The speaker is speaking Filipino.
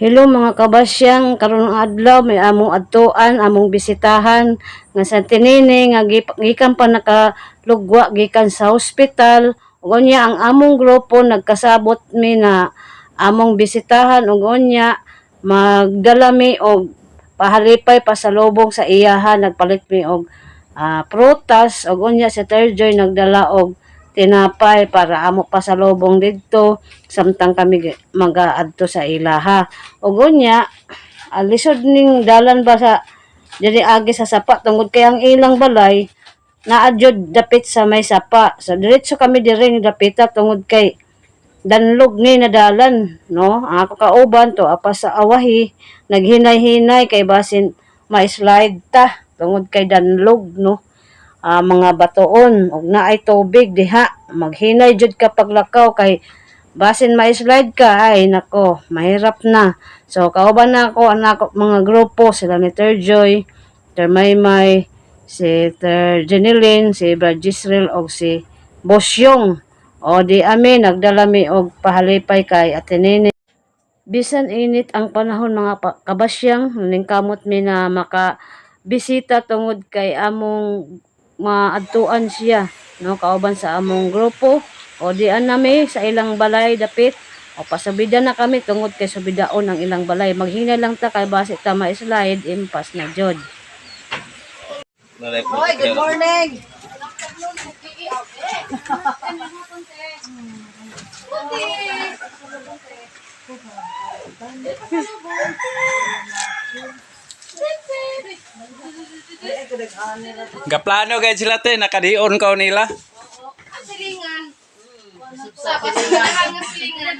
Hello mga kabasyang, karon adlaw may among adtuan, among bisitahan nga sa tinini nga gikan pa nakalugwa gikan sa hospital. Ug unya ang among grupo nagkasabot mi na among bisitahan ug unya magdala mi og pahalipay pasalubong sa iyahan nagpalit mi og ah, prutas ug unya si Terjoy nagdala og tinapay para amo pasalubong didto samtang kami mag-aadto sa ilaha. Ug unya alisod ning dalan ba sa diri agi sa sapa tungod kay ang ilang balay naadyod dapit sa may sapa. So diretso kami diri ni dapita tungod kay danlog ni nadalan no ang ako kauban to apa sa awahi naghinay-hinay kay basin ma-slide ta tungod kay danlog no ah, mga batoon ug naay tubig diha. Maghinay jud ka paglakaw kay basin ma-slide ka. Ay nako mahirap na. So kauban na ako ang mga grupo sila ni Terjoy Termaymay si Ter Jenilyn si Brad Gisrel og si Bosyong o di ami nagdala mi og pahalipay kay Atenene bisan init ang panahon mga kabasyang ningkamot mi na maka bisita tungod kay among maadtuan siya no? Kauban sa among grupo. O di nami sa ilang balay dapit. O pasubida na kami tungod kay subidaon ang ilang balay. Maghinay lang ta kay base ta ma-slide impas na jud Hoy, good morning. Gaplano kay sila te nakadion ko nila. silingan. Sa ng silingan.